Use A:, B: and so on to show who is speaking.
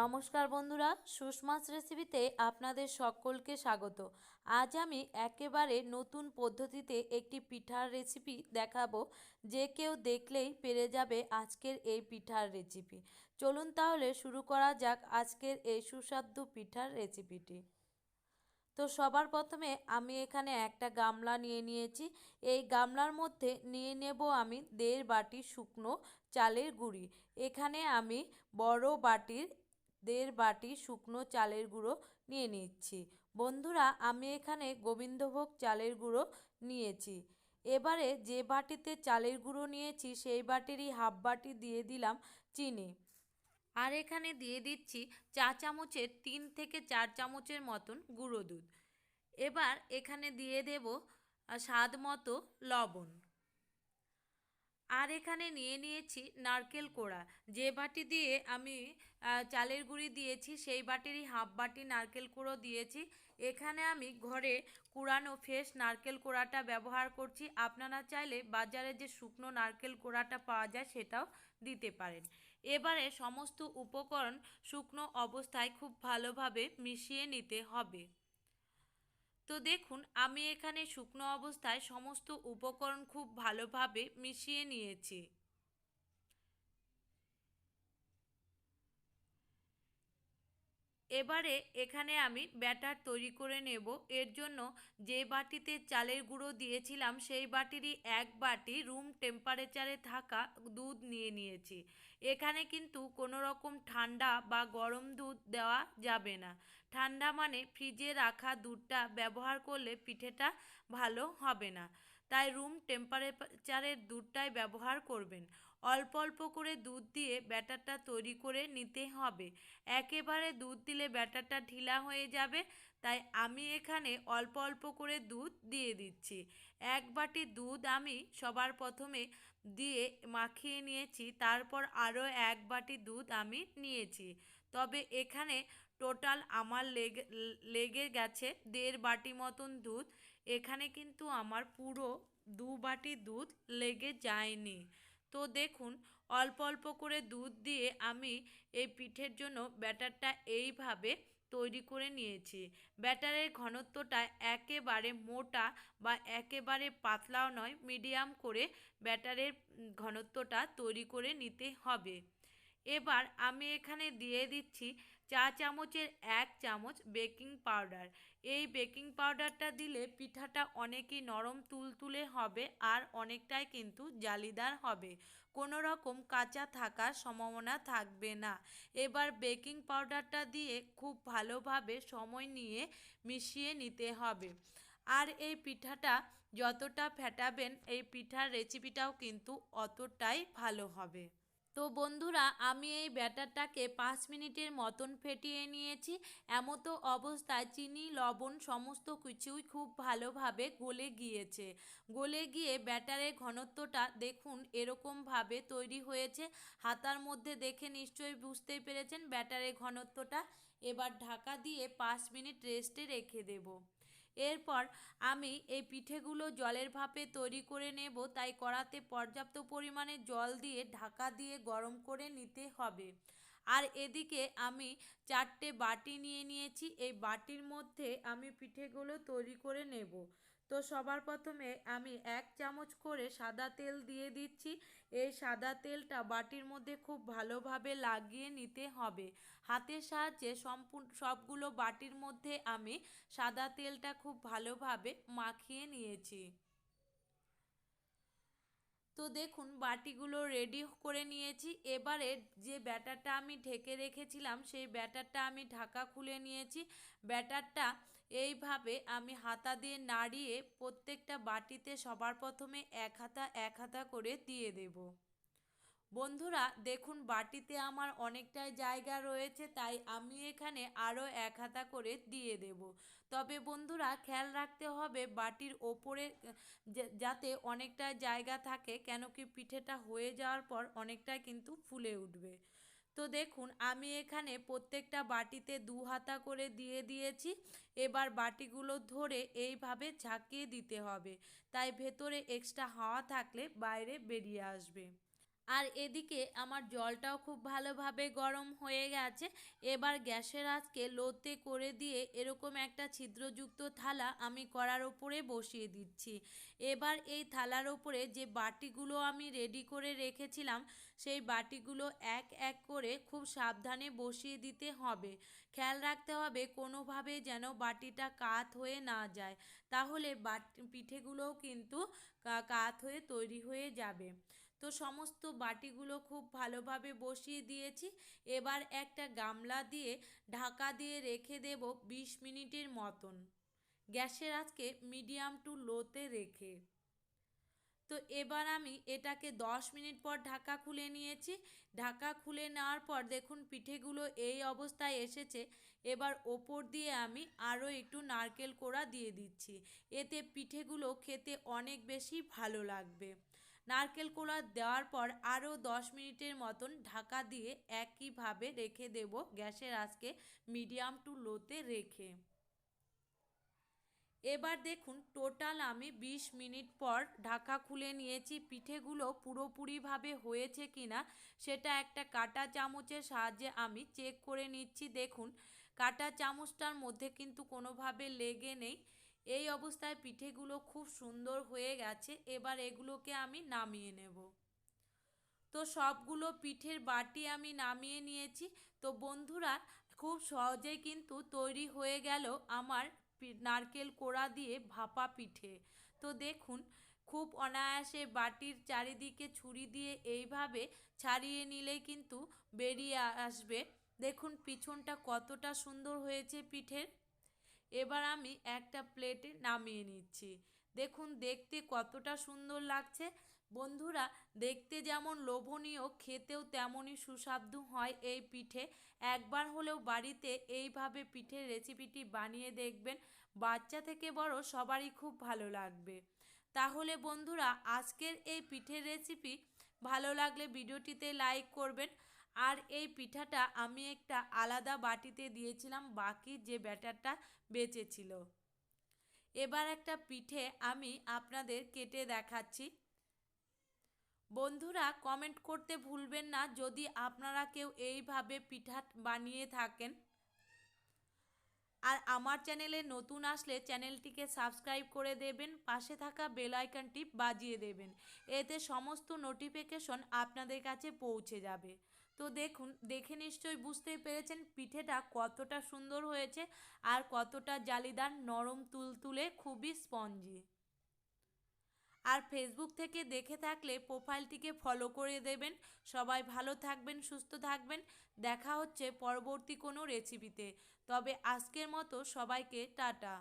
A: নমস্কার বন্ধুরা সুষমাস রেসিপিতে আপনাদের সকলকে স্বাগত। আজ আমি একেবারে নতুন পদ্ধতিতে একটি পিঠার রেসিপি দেখাবো, যে কেউ দেখলেই পেরে যাবে আজকের এই পিঠার রেসিপি। চলুন তাহলে শুরু করা যাক আজকের এই সুস্বাদু পিঠার রেসিপিটি। তো সবার প্রথমে আমি এখানে একটা গামলা নিয়ে নিয়েছি। এই গামলার মধ্যে নিয়ে নেব আমি দেড় বাটি শুকনো চালের গুঁড়ি। এখানে আমি বড় বাটির দেড় বাটি শুকনো চালের গুঁড়ো নিয়ে নিচ্ছি। বন্ধুরা, আমি এখানে গোবিন্দভোগ চালের গুঁড়ো নিয়েছি। এবারে যে বাটিতে চালের গুঁড়ো নিয়েছি, সেই বাটিরই হাফ বাটি দিয়ে দিলাম চিনি। আর এখানে দিয়ে দিচ্ছি চা চামচের তিন থেকে চার চামচের মতন গুঁড়ো দুধ। এবার এখানে দিয়ে দেব স্বাদ মতো লবণ। আর এখানে নিয়ে নিয়েছি নারকেল কোড়া। যে বাটি দিয়ে আমি চালের গুঁড়ি দিয়েছি, সেই বাটিরই হাফ বাটি নারকেল কুড়ো দিয়েছি। এখানে আমি ঘরে কুড়ানো ফ্রেশ নারকেল কোড়াটা ব্যবহার করছি। আপনারা চাইলে বাজারে যে শুকনো নারকেল কোড়াটা পাওয়া যায়, সেটাও দিতে পারেন। এবারে সমস্ত উপকরণ শুকনো অবস্থায় খুব ভালোভাবে মিশিয়ে নিতে হবে। তো দেখুন আমি এখানে শুকনো অবস্থায় সমস্ত উপকরণ খুব ভালোভাবে মিশিয়ে নিয়েছি। এবারে এখানে আমি ব্যাটার তৈরি করে নেব। এর জন্য যে বাটিতে চালের গুঁড়ো দিয়েছিলাম, সেই বাটিরই এক বাটি রুম টেম্পারেচারে থাকা দুধ নিয়ে নিয়েছি। এখানে কিন্তু কোনো রকম ঠান্ডা বা গরম দুধ দেওয়া যাবে না। ঠান্ডা মানে ফ্রিজে রাখা দুধটা ব্যবহার করলে পিঠেটা ভালো হবে না। তাই রুম টেম্পারেচারের দুধটাই ব্যবহার করবেন। অল্প অল্প করে দুধ দিয়ে ব্যাটারটা তৈরি করে নিতে হবে। একেবারে দুধ দিলে ব্যাটারটা ঢিলা হয়ে যাবে, তাই আমি এখানে অল্প অল্প করে দুধ দিয়ে দিচ্ছি। এক বাটি দুধ আমি সবার প্রথমে দিয়ে মাখিয়ে নিয়েছি, তারপর আরও এক বাটি দুধ আমি নিয়েছি। তবে এখানে টোটাল আমার লেগে লেগে গেছে দেড় বাটি মতন দুধ। এখানে কিন্তু আমার পুরো দু বাটি দুধ লেগে যায়নি। তো দেখুন, অল্প অল্প করে দুধ দিয়ে আমি এই পিঠের জন্য ব্যাটারটা এইভাবে তৈরি করে নিয়েছি। ব্যাটারের ঘনত্বটা একেবারে মোটা বা একেবারে পাতলাও নয়, মিডিয়াম করে ব্যাটারের ঘনত্বটা তৈরি করে নিতে হবে। এবার আমি এখানে দিয়ে দিচ্ছি চা চামচের এক চামচ বেকিং পাউডার। এই বেকিং পাউডারটা দিলে পিঠাটা অনেকই নরম তুলতুলে হবে আর অনেকটাই কিন্তু জালিদার হবে। কোনো রকম কাঁচা থাকার সম্ভাবনা থাকবে না। এবার বেকিং পাউডারটা দিয়ে খুব ভালোভাবে সময় নিয়ে মিশিয়ে নিতে হবে। আর এই পিঠাটা যতটা ফেটাবেন, এই পিঠার রেসিপিটাও কিন্তু অতটাই ভালো হবে। তো বন্ধুরা, আমি এই ব্যাটারটাকে পাঁচ মিনিটের মতন ফেটিয়ে নিয়েছি। এমতো অবস্থায় চিনি, লবণ সমস্ত কিছুই খুব ভালোভাবে গলে গিয়েছে। গলে গিয়ে ব্যাটারের ঘনত্বটা দেখুন এরকমভাবে তৈরি হয়েছে। হাতার মধ্যে দেখে নিশ্চয়ই বুঝতেই পেরেছেন ব্যাটারের ঘনত্বটা। এবার ঢাকা দিয়ে পাঁচ মিনিট রেস্টে রেখে দেবো। এরপর আমি এই পিঠেগুলো জলের ভাপে তৈরি করে নেব, তাই কড়াতে পর্যাপ্ত পরিমাণে জল দিয়ে ঢাকা দিয়ে গরম করে নিতে হবে। আর এদিকে আমি চারটে বাটি নিয়ে নিয়েছি, এই বাটির মধ্যে আমি পিঠেগুলো তৈরি করে নেব। তো সবার প্রথমে আমি এক চামচ করে সাদা তেল দিয়ে দিচ্ছি। এই সাদা তেলটা বাটির মধ্যে খুব ভালোভাবে লাগিয়ে নিতে হবে। হাতের সাহায্যে সম্পূর্ণ সবগুলো বাটির মধ্যে আমি সাদা তেলটা খুব ভালোভাবে মাখিয়ে নিয়েছি। তো দেখুন, বাটিগুলো রেডি করে নিয়েছি। এবারে যে ব্যাটারটা আমি ঢেকে রেখেছিলাম, সেই ব্যাটারটা আমি ঢাকা খুলে নিয়েছি। ব্যাটারটা এইভাবে আমি হাতা দিয়ে নাড়িয়ে প্রত্যেকটা বাটিতে সবার প্রথমে এক হাতা এক হাতা করে দিয়ে দেব। বন্ধুরা, দেখুন, বাটিতে আমার অনেকটাই জায়গা রয়েছে, তাই আমি এখানে আরও এক হাতা করে দিয়ে দেব। তবে বন্ধুরা, খেয়াল রাখতে হবে, বাটির ওপরে যাতে অনেকটা জায়গা থাকে, কেন কি পিঠেটা হয়ে যাওয়ার পর অনেকটাই কিন্তু ফুলে উঠবে। তো দেখুন, আমি এখানে প্রত্যেকটা বাটিতে দু হাতা করে দিয়ে দিয়েছি, এবার বাটিগুলো ধরে এইভাবে ঝাঁকিয়ে দিতে হবে, তাই ভেতরে এক্সট্রা হাওয়া থাকলে বাইরে বেরিয়ে আসবে। আর এদিকে আমার জলটাও খুব ভালোভাবে গরম হয়ে গেছে। এবার গ্যাসের আজকে লোতে করে দিয়ে এরকম একটা ছিদ্রযুক্ত থালা আমি করার ওপরে বসিয়ে দিচ্ছি। এবার এই থালার ওপরে যে বাটিগুলো আমি রেডি করে রেখেছিলাম, সেই বাটিগুলো এক এক করে খুব সাবধানে বসিয়ে দিতে হবে। খেয়াল রাখতে হবে কোনোভাবে যেন বাটিটা কাত হয়ে না যায়। তাহলে বাটি পিঠেগুলোও কিন্তু কাত হয়ে তৈরি হয়ে যাবে। তো সমস্ত বাটিগুলো খুব ভালোভাবে বসিয়ে দিয়েছি। এবার একটা গামলা দিয়ে ঢাকা দিয়ে রেখে দেব বিশ মিনিটের মতন। গ্যাসের আজকে মিডিয়াম টু লোতে রেখে। তো এবার আমি এটাকে দশ মিনিট পর ঢাকা খুলে নিয়েছি। ঢাকা খুলে নেওয়ার পর দেখুন পিঠেগুলো এই অবস্থায় এসেছে। এবার ওপর দিয়ে আমি আরও একটু নারকেল কোড়া দিয়ে দিচ্ছি। এতে পিঠেগুলো খেতে অনেক বেশি ভালো লাগবে। নারকেল কোড়া দেওয়ার পর আরও দশ মিনিটের মতন ঢাকা দিয়ে একইভাবে রেখে দেব গ্যাসের আজকে মিডিয়াম টু লোতে রেখে। এবার দেখুন টোটাল আমি ২০ মিনিট পর ঢাকা খুলে নিয়েছি। পিঠেগুলো পুরোপুরিভাবে হয়েছে কিনা সেটা একটা কাটা চামচের সাহায্যে আমি চেক করে নিচ্ছি। দেখুন, কাটা চামচটার মধ্যে কিন্তু কোনোভাবে লেগে নেই। এই অবস্থায় পিঠেগুলো খুব সুন্দর হয়ে গেছে, এবার এগুলোকে আমি নামিয়ে নেব। তো সবগুলো পিঠের বাটি আমি নামিয়ে নিয়েছি। তো বন্ধুরা, খুব সহজেই কিন্তু তৈরি হয়ে গেল আমার নারকেল কোড়া দিয়ে ভাপা পিঠে। তো দেখুন, খুব অনায়াসে বাটির চারিদিকে ছুরি দিয়ে এইভাবে ছাড়িয়ে নিলেই কিন্তু বেরিয়ে আসবে। দেখুন, পিছনটা কতটা সুন্দর হয়েছে পিঠের। এবার আমি একটা প্লেটে নামিয়ে নিচ্ছি। দেখুন, দেখতে কতটা সুন্দর লাগছে। বন্ধুরা, দেখতে যেমন লোভনীয়, খেতেও তেমনই সুস্বাদু হয় এই পিঠে। একবার হলেও বাড়িতে এইভাবে পিঠের রেসিপিটি বানিয়ে দেখবেন, বাচ্চা থেকে বড় সবারই খুব ভালো লাগবে। তাহলে বন্ধুরা, আজকের এই পিঠের রেসিপি ভালো লাগলে ভিডিওটিতে লাইক করবেন আর এই পিঠাটা আমি একটা আলাদা বাটিতে দিয়েছিলাম, বাকি যে ব্যাটারটা বেঁচেছিল। এবার একটা পিঠে আমি আপনাদের কেটে দেখাচ্ছি। বন্ধুরা, কমেন্ট করতে ভুলবেন না, যদি আপনারা কেউ এইভাবে পিঠা বানিয়ে থাকেন। আর আমার চ্যানেলে নতুন আসলে চ্যানেলটিকে সাবস্ক্রাইব করে দেবেন, পাশে থাকা বেল আইকনটি বাজিয়ে দেবেন। এতে সমস্ত নোটিফিকেশন আপনাদের কাছে পৌঁছে যাবে। তো দেখুন, দেখে নিশ্চয়ই বুঝতেই পেরেছেন পিঠেটা কতটা সুন্দর হয়েছে আর কতটা জালিদার নরম তুলতুলে খুবই স্পঞ্জি। আর ফেসবুক থেকে দেখে থাকলে প্রোফাইলটিকে ফলো করে দেবেন। সবাই ভালো থাকবেন, সুস্থ থাকবেন। দেখা হচ্ছে পরবর্তী কোনো রেসিপিতে তবে আজকের মতো সবাইকে টাটা।